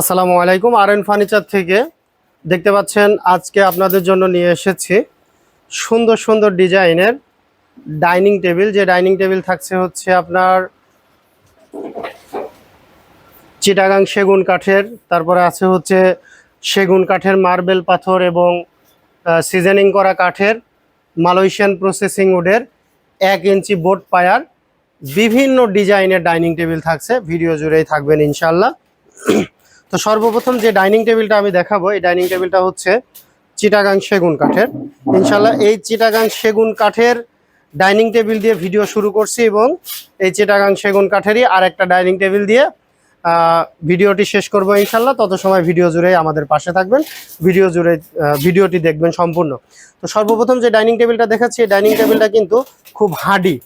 আসসালামু আলাইকুম আর ফার্নিচার থেকে দেখতে পাচ্ছেন আজকে আপনাদের জন্য নিয়ে এসেছি সুন্দর সুন্দর ডিজাইনের ডাইনিং টেবিল। যে ডাইনিং টেবিল থাকছে হচ্ছে আপনার চিটাগাং সেগুন কাঠের, তারপরে আছে হচ্ছে সেগুন কাঠের মার্বেল পাথর এবং সিজনিং করা কাঠের, মালয়েশিয়ান প্রসেসিং উডের এক ইঞ্চি বোর্ড পায়ার, বিভিন্ন ডিজাইনের ডাইনিং টেবিল থাকছে। ভিডিও জুড়েই থাকবেন ইনশাল্লাহ তো সর্বপ্রথম যে ডাইনিং টেবিলটা আমি দেখাবো, এই ডাইনিং টেবিলটা হচ্ছে চিটাগাং সেগুন কাঠের। ইনশাল্লাহ এই চিটাগাং সেগুন কাঠের ডাইনিং টেবিল দিয়ে ভিডিও শুরু করছি এবং এই চিটাগাং সেগুন কাঠেরই আর একটা ডাইনিং টেবিল দিয়ে ভিডিওটি শেষ করব ইনশাল্লাহ তত সময় ভিডিও জুড়ে আমাদের পাশে থাকবেন, ভিডিও জুড়ে ভিডিওটি দেখবেন সম্পূর্ণ। তো সর্বপ্রথম যে ডাইনিং টেবিলটা দেখাচ্ছি, এই ডাইনিং টেবিলটা কিন্তু খুব হার্ডি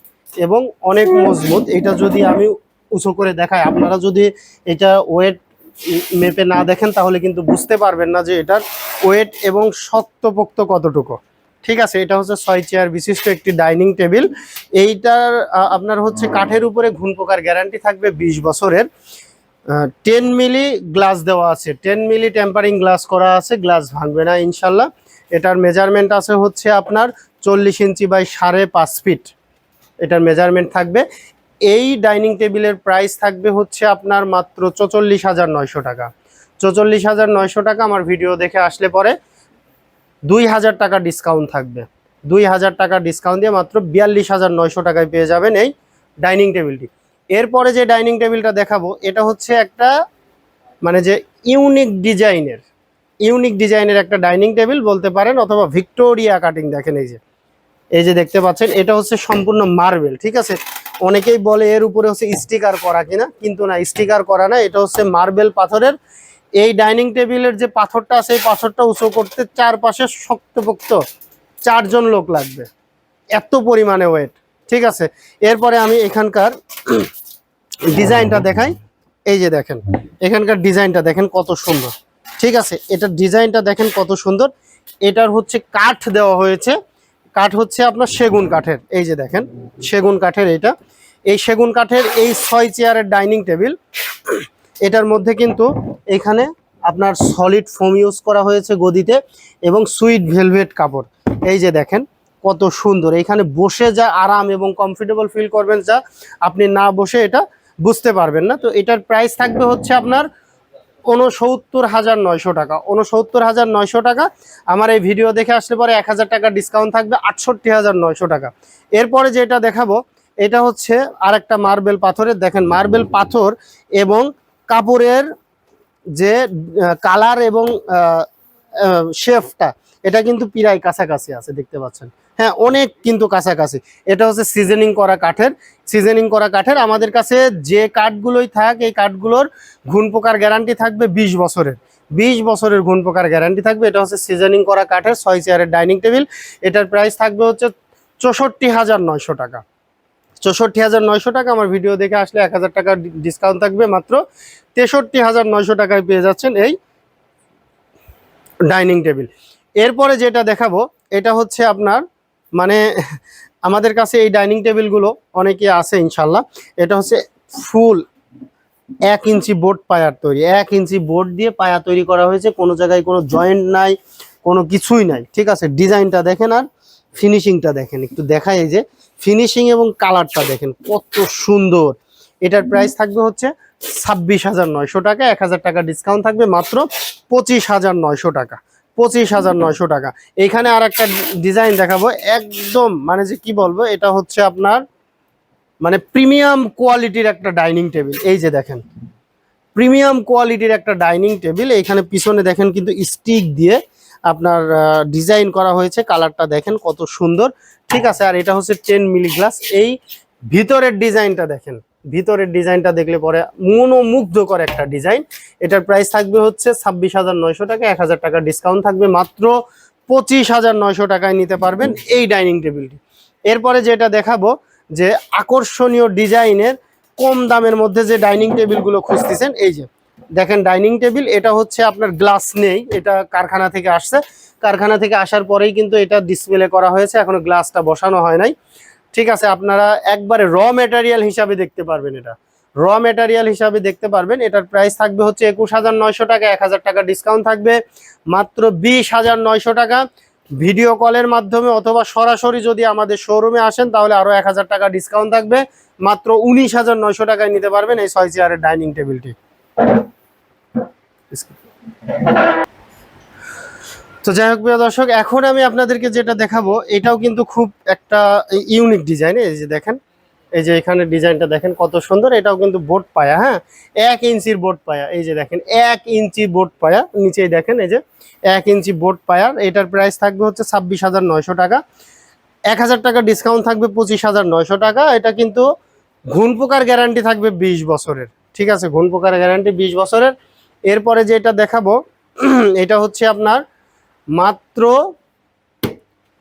এবং অনেক মজবুত। এটা যদি আমি উঁচু করে দেখাই, আপনারা যদি এটা ওয়েট মেপে না দেখেন, তাহলে কিন্তু বুঝতে পারবেন না যে এটার ওয়েট এবং শক্তপোক্ত কতটুকু। ঠিক আছে, এটা হচ্ছে ছয় চেয়ার বিশিষ্ট একটি ডাইনিং টেবিল এইটার আপনার হচ্ছে কাঠের উপরে ঘুন পোকার গ্যারান্টি থাকবে বিশ বছরের। টেন মিলি গ্লাস দেওয়া আছে। টেন মিলি টেম্পারিং গ্লাস করা আছে গ্লাস ভাঙবে না, ইনশাল্লাহ। এটার মেজারমেন্ট আছে হচ্ছে আপনার চল্লিশ ইঞ্চি বাই সাড়ে পাঁচ ফিট এটার মেজারমেন্ট থাকবে। এই ডাইনিং টেবিলের প্রাইস থাকবে হচ্ছে আপনার মাত্র চৌচল্লিশ হাজার নয়শো টাকা। চৌচল্লিশ হাজার নয়শো টাকা আমার ভিডিও দেখে আসলে পরে দুই হাজার টাকা ডিসকাউন্ট থাকবে। দুই হাজার টাকা ডিসকাউন্ট দিয়ে মাত্র বিয়াল্লিশ হাজার নয়শো টাকায় পেয়ে যাবেন এই ডাইনিং টেবিলটি। এরপরে যে ডাইনিং টেবিলটা দেখাবো, এটা হচ্ছে একটা মানে যে ইউনিক ডিজাইনের ইউনিক ডিজাইনের একটা ডাইনিং টেবিল বলতে পারেন অথবা ভিক্টোরিয়া কাটিং দেখেন এই যে। এই যে দেখতে পাচ্ছেন, এটা হচ্ছে সম্পূর্ণ মার্বেল, ঠিক আছে? অনেকেই বলে এর উপরে হচ্ছে স্টিকার করা কিনা, কিন্তু না, স্টিকার করা না, এটা হচ্ছে মার্বেল পাথরের। এই ডাইনিং টেবিলের যে পাথরটা আছে, এই পাথরটা উঁচু করতে চারপাশে শক্তপোক্ত চারজন লোক লাগবে। এত পরিমাণে ওয়েট ঠিক আছে? এরপরে আমি এখানকার ডিজাইনটা দেখাই। এই যে দেখেন, এখানকার ডিজাইনটা দেখেন কত সুন্দর। ঠিক আছে, এটার ডিজাইনটা দেখেন কত সুন্দর। এটার হচ্ছে কাঠ দেওয়া হয়েছে। কাঠ হচ্ছে আপনার সেগুন কাঠের, এই যে দেখেন, সেগুন কাঠের এটা। এই সেগুন কাঠের এই ছয় চেয়ারের ডাইনিং টেবিল, এটার মধ্যে কিন্তু এখানে আপনার সলিড ফোম ইউজ করা হয়েছে গদিতে এবং সুইট ভেলভেট কাপড়। এই যে দেখেন, কত সুন্দর। এখানে বসে যা আরাম এবং কমফোর্টেবল ফিল করবেন যা আপনি না বসে এটা বুঝতে পারবেন না। তো এটার প্রাইস থাকবে হচ্ছে আপনার উনসত্তর হাজার নয়শো টাকা। উনসত্তর হাজার নয়শো টাকা। আমার এই ভিডিও দেখে আসলে পরে এক হাজার টাকা ডিসকাউন্ট থাকবে, আটষট্টি হাজার নয়শো টাকা। এরপরে যেটা দেখাবো, এটা হচ্ছে আরেকটা মার্বেল পাথরের। দেখেন, মার্বেল পাথর এবং কাপড়ের যে কালার এবং শেফটা এটা কিন্তু প্রায় কাছাকাছি আছে, দেখতে পাচ্ছেন। হ্যাঁ অনেক কিন্তু কাছাকাছি। এটা হচ্ছে সিজনিং করা কাঠের। সিজনিং করা কাঠের আমাদের কাছে যে কাঠগুলোই থাক, এই কাঠগুলোর ঘুন পোকার গ্যারান্টি থাকবে বিশ বছরের। বিশ বছরের ঘুন পোকার গ্যারান্টি থাকবে। এটা হচ্ছে সিজনিং করা কাঠের, ছয় চেয়ারের ডাইনিং টেবিল এটার প্রাইস থাকবে হচ্ছে চৌষট্টি হাজার নয়শো টাকা। চৌষট্টি হাজার নয়শো টাকা আমার ভিডিও দেখে আসলে এক হাজার টাকা ডিসকাউন্ট থাকবে মাত্র তেষট্টি হাজার নয়শো টাকায় পেয়ে যাচ্ছেন এই ডাইনিং টেবিল এরপরে যেটা দেখাবো, এটা হচ্ছে আপনার মানে আমাদের কাছে এই ডাইনিং টেবিলগুলো অনেকে আছে ইনশাল্লাহ। এটা হচ্ছে ফুল এক ইঞ্চি বোর্ড পায়ার তৈরি। এক ইঞ্চি বোর্ড দিয়ে পায়া তৈরি করা হয়েছে। কোনো জায়গায় কোনো জয়েন্ট নাই, কোনো কিছুই নাই। ঠিক আছে? ডিজাইনটা দেখেন আর ফিনিশিংটা দেখেন। একটু দেখাই এই যে ফিনিশিং এবং কালারটা দেখেন। কত সুন্দর। এটার প্রাইস থাকবে হচ্ছে ছাব্বিশ হাজার নয়শো টাকা। এক হাজার টাকা ডিসকাউন্ট থাকবে মাত্র পঁচিশ হাজার নয়শো টাকা। পঁচিশ হাজার নয়শো টাকা। এইখানে আর একটা ডিজাইন দেখাবো। একদম মানে যে কি বলব, এটা হচ্ছে আপনার মানে প্রিমিয়াম কোয়ালিটির একটা ডাইনিং টেবিল। এই যে দেখেন, প্রিমিয়াম কোয়ালিটির একটা ডাইনিং টেবিল। এখানে পিছনে দেখেন কিন্তু স্টিক দিয়ে আপনার ডিজাইন করা হয়েছে। কালারটা দেখেন কত সুন্দর। ঠিক আছে, আর এটা হচ্ছে টেন মিলি গ্লাস। এই ভিতরের ডিজাইনটা দেখেন। ভিতরের ডিজাইনটা দেখলে পরে মনোমুগ্ধকর একটা ডিজাইন। এটার প্রাইস থাকবে হচ্ছে ছাব্বিশ হাজার নয়শো টাকা, এক হাজার টাকা ডিসকাউন্ট থাকবে, মাত্র পঁচিশ হাজার নয়শো টাকায় নিতে পারবেন এই ডাইনিং টেবিলটি এরপরে যেটা দেখাবো, যে আকর্ষণীয় ডিজাইনের কম দামের মধ্যে যে ডাইনিং টেবিলগুলো খুঁজতেছেন, এই যে দেখেন ডাইনিং টেবিল এটা হচ্ছে আপনার গ্লাস নেই, এটা কারখানা থেকে আসছে। কারখানা থেকে আসার পরেই কিন্তু এটা ডিসপ্লে করা হয়েছে, এখনও গ্লাসটা বসানো হয় নাই। ঠিক আছে, আপনারা একবারে র ম্যাটেরিয়াল হিসাবে দেখতে পারবেন এটা। র মেটেরিয়াল হিসাবে দেখতে পারবেন, এটার প্রাইস থাকবে হচ্ছে একুশ হাজার নয়শো টাকা, এক হাজার টাকা ডিসকাউন্ট থাকবে, মাত্র বিশ হাজার নয়শো টাকা। ভিডিও কলের মাধ্যমে অথবা সরাসরি যদি আমাদের শোরুমে আসেন, তাহলে আরও এক হাজার টাকা ডিসকাউন্ট থাকবে, মাত্র উনিশ হাজার নয়শো টাকায় নিতে পারবেন এই ছয় চেয়ারের ডাইনিং টেবিলটি তো যাই হোক, প্রিয় দর্শক, এখন আমি আপনাদেরকে যেটা দেখাবো, এটাও কিন্তু খুব একটা ইউনিক ডিজাইন। এই যে দেখেন, এই যে এখানে ডিজাইনটা দেখেন, কত সুন্দর। এটাও কিন্তু বোট পায়া হ্যাঁ? এক ইঞ্চির বোট পায়া। এই যে দেখেন, এক ইঞ্চি বোট পায়া। নিচেই দেখেন, এই যে এক ইঞ্চি বোট পায়ার এটার প্রাইস থাকবে হচ্ছে ছাব্বিশ হাজার নয়শো টাকা। এক হাজার টাকা ডিসকাউন্ট থাকবে পঁচিশ হাজার নয়শো টাকা। এটা কিন্তু ঘুন পোকার গ্যারান্টি থাকবে বিশ বছরের। ঠিক আছে ঘুন পোকার গ্যারান্টি বিশ বছরের। এরপরে যেটা দেখাবো, এটা হচ্ছে আপনার মাত্র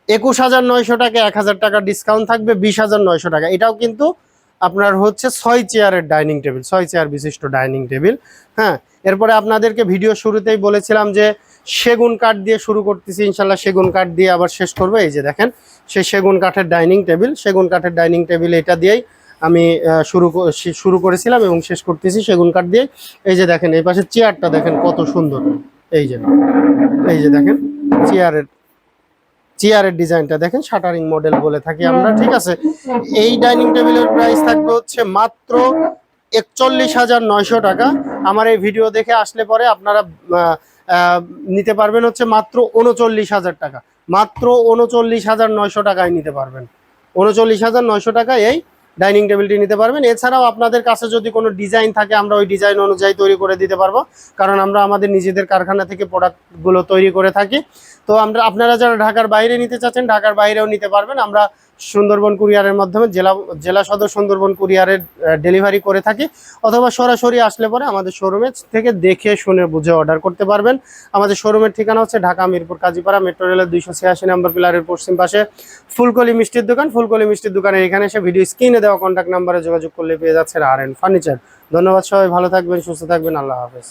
একুশ হাজার নয়শো টাকা, এক হাজার টাকা ডিসকাউন্ট থাকবে, বিশ হাজার নয়শো টাকা। এটাও কিন্তু আপনার হচ্ছে ছয় চেয়ারের ডাইনিং টেবিল ছয় চেয়ার বিশিষ্ট ডাইনিং টেবিল হ্যাঁ? এরপরে আপনাদেরকে ভিডিও শুরুতেই বলেছিলাম যে সেগুন কাঠ দিয়ে শুরু করতেছি, ইনশাল্লাহ সেগুন কাঠ দিয়ে আবার শেষ করব। এই যে দেখেন সেই সেগুন কাঠের ডাইনিং টেবিল সেগুন কাঠের ডাইনিং টেবিল এটা দিয়েই আমি শুরু শুরু করেছিলাম এবং শেষ করতেছি সেগুন কাঠ দিয়ে। এই যে দেখেন, এই পাশে চেয়ারটা দেখেন কত সুন্দর। এই যে এই যে দেখেন। চেয়ারের চেয়ারের ডিজাইনটা দেখেন, শাটারিং মডেল বলে থাকি আমরা, ঠিক আছে? এই ডাইনিং টেবিলের প্রাইস থাকবে হচ্ছে মাত্র একচল্লিশ হাজার নয়শো টাকা। আমার এই ভিডিও দেখে আসলে পরে আপনারা নিতে পারবেন হচ্ছে মাত্র উনচল্লিশ হাজার টাকা। মাত্র উনচল্লিশ হাজার নয়শো টাকায় নিতে পারবেন। উনচল্লিশ হাজার নয়শো টাকায় এই ডাইনিং টেবিলটি নিতে পারবেন। এছাড়াও আপনাদের কাছে যদি কোনো ডিজাইন থাকে, আমরা ওই ডিজাইন অনুযায়ী তৈরি করে দিতে পারব। কারণ আমরা আমাদের নিজেদের কারখানা থেকে প্রোডাক্টগুলো তৈরি করে থাকি। তো আমরা, আপনারা যারা ঢাকার বাইরে নিতে চাচ্ছেন, ঢাকার বাইরেও নিতে পারবেন। আমরা সুন্দরবন কুরিয়ারের মাধ্যমে জেলা জেলা সদর সুন্দরবন কুরিয়ারের ডেলিভারি করে থাকি। অথবা সরাসরি আসলে পরে আমাদের শোরুমে থেকে দেখে শুনে বুঝে অর্ডার করতে পারবেন। আমাদের শোরুমের ঠিকানা হচ্ছে ঢাকা মিরপুর কাজীপাড়া, মেট্রো রেলের দুইশো ছিয়াশি নম্বর পিলারের পশ্চিম পাশে। ফুলকলি মিষ্টির দোকান, ফুলকলি মিষ্টির দোকানে এখানে এসে ভিডিও স্ক্রিনে দেওয়া কন্ট্যাক্ট নাম্বারে যোগাযোগ করলে পেয়ে যাচ্ছেন আর এন ফার্নিচার ধন্যবাদ সবাই, ভালো থাকবেন, সুস্থ থাকবেন, আল্লাহ হাফেজ।